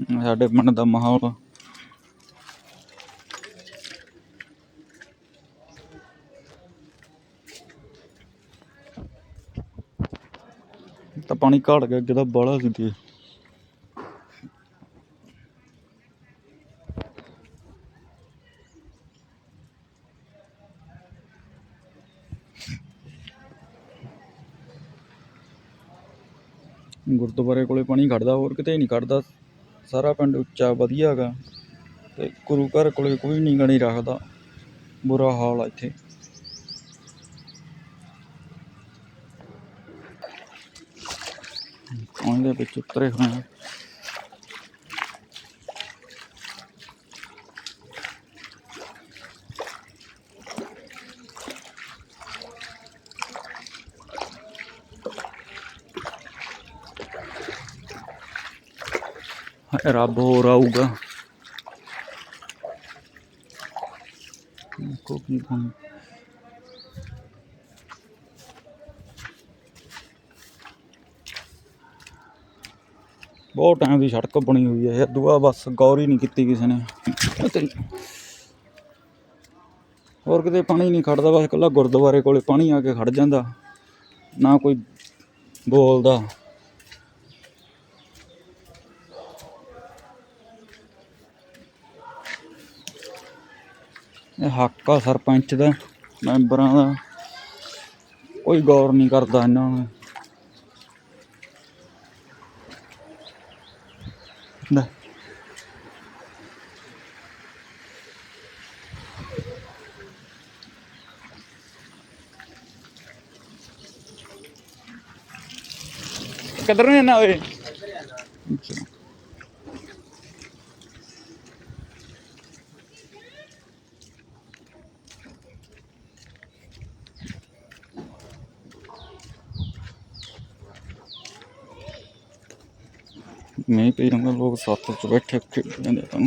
ਸਾਡੇ ਪਿੰਡ ਦਾ ਮਾਹੌਲ। ਤਾਂ ਪਾਣੀ ਘੜ ਗਿਆ, ਅੱਗੇ ਤਾਂ ਬਾਹਲਾ ਸੀ ਤੇ ਗੁਰਦੁਆਰੇ ਕੋਲੇ ਪਾਣੀ ਖੜਦਾ ਹੋਰ ਕਿਤੇ ਨਹੀਂ ਖੜਦਾ ਸਾਰਾ ਪਿੰਡ ਉੱਚਾ ਵਧੀਆ ਹੈਗਾ ਤੇ ਗੁਰੂ ਘਰ ਕੋਲ ਕੋਈ ਨਹੀਂ ਗਣੀ ਰੱਖਦਾ। ਬੁਰਾ ਹਾਲ ਆ ਇੱਥੇ। ਪਾਣੀ ਵਿੱਚ ਉਤਰੇ ਹੋਏ ਰੱਬ ਹੋਰ ਆਊਗਾ ਕੋ ਕੀ ਬਣ ਬਹੁਤ ਟਾਈਮ ਦੀ ਸੜਕ ਬਣੀ ਹੋਈ ਹੈ। ਇਹ ਦੁਆ ਬਸ ਗੌਰ ਹੀ ਨਹੀਂ ਕੀਤੀ ਕਿਸੇ ਨੇ। ਹੋਰ ਕਿਤੇ ਪਾਣੀ ਨਹੀਂ ਖੜਦਾ। ਬਸ ਇਕੱਲਾ ਗੁਰਦੁਆਰੇ ਕੋਲੇ ਪਾਣੀ ਆ ਕੇ ਖੜ ਜਾਂਦਾ। ਨਾ ਕੋਈ ਬੋਲਦਾ। ਇਹ ਹੱਕ ਆ ਸਰਪੰਚ ਦਾ, ਮੈਂਬਰਾਂ ਦਾ। ਕੋਈ ਗੌਰ ਨਹੀਂ ਕਰਦਾ ਇਹਨਾਂ ਨੂੰ। ਲੈ। ਕਿੱਧਰ ਨੂੰ ਜਾਣਾ ਓਏ? ਅੱਛਾ ਨਹੀਂ ਪਈ ਰਹਿੰਦਾ ਲੋਕ ਸੱਤ ਚ ਬੈਠੇ ਖੇਡ ਜਾਂਦੇ ਤਾਂ।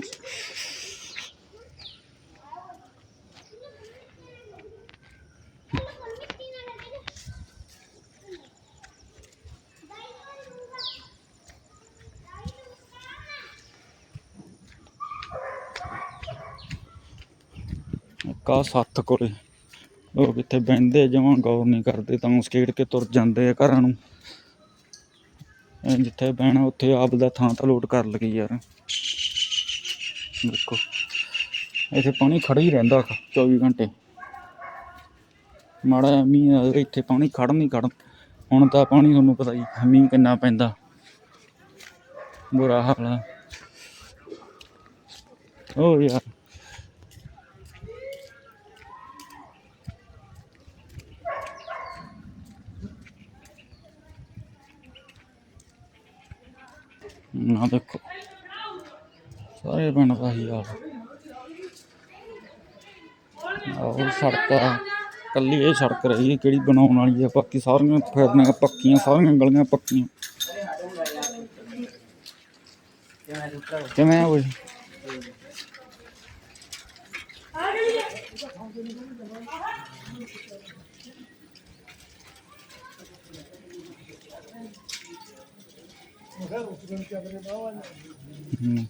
ਕਾ ਸੱਤ ਕੋਲੇ। ਲੋਕ ਇੱਥੇ ਬਹਿੰਦੇ ਜਮਾਂ ਗੌਰ ਨਹੀਂ ਕਰਦੇ, ਤਾਂ ਸਕੇਟ ਕੇ ਤੁਰ ਜਾਂਦੇ ਆ ਘਰਾਂ ਨੂੰ। ਜਿੱਥੇ ਬਹਿਣਾ, ਉੱਥੇ ਆਪ ਦਾ ਥਾਂ ਤਾਂ ਲੋਟ ਕਰ ਲਗੀ ਯਾਰ। ਦੇਖੋ, ਇੱਥੇ ਪਾਣੀ ਖੜਾ ਹੀ ਰਹਿੰਦਾ ਖ- 24 ਘੰਟੇ। ਮਾੜਾ ਮੀਂਹ ਆਵੇ ਇੱਥੇ ਪਾਣੀ ਖੜਨ ਨਹੀਂ ਖੜ ਹੁਣ ਤਾਂ ਪਾਣੀ ਤੁਹਾਨੂੰ ਪਤਾ ਹੀ ਮੀਂਹ ਕਿੰਨਾ ਪੈਂਦਾ। ਬੁਰਾ ਹਾਲ ਹੈ ਹੋਰ ਯਾਰ। ਨਾ ਦੇਖੋ ਸਾਰੇ ਪਿੰਡ ਦਾ ਹੀ ਹਾਲ ਆਹ ਸੜਕ ਆ ਕੱਲੀ ਇਹ ਸੜਕ ਰਹੀ ਹੈ ਕਿਹੜੀ ਬਣਾਉਣ ਵਾਲੀ ਹੈ ਬਾਕੀ ਸਾਰੀਆਂ ਫਿਰਨੀਆਂ ਪੱਕੀਆਂ ਸਾਰੀਆਂ ਗਲੀਆਂ ਪੱਕੀਆਂ ਕਿਵੇਂ ਆ ਓਏ ਹੂੰ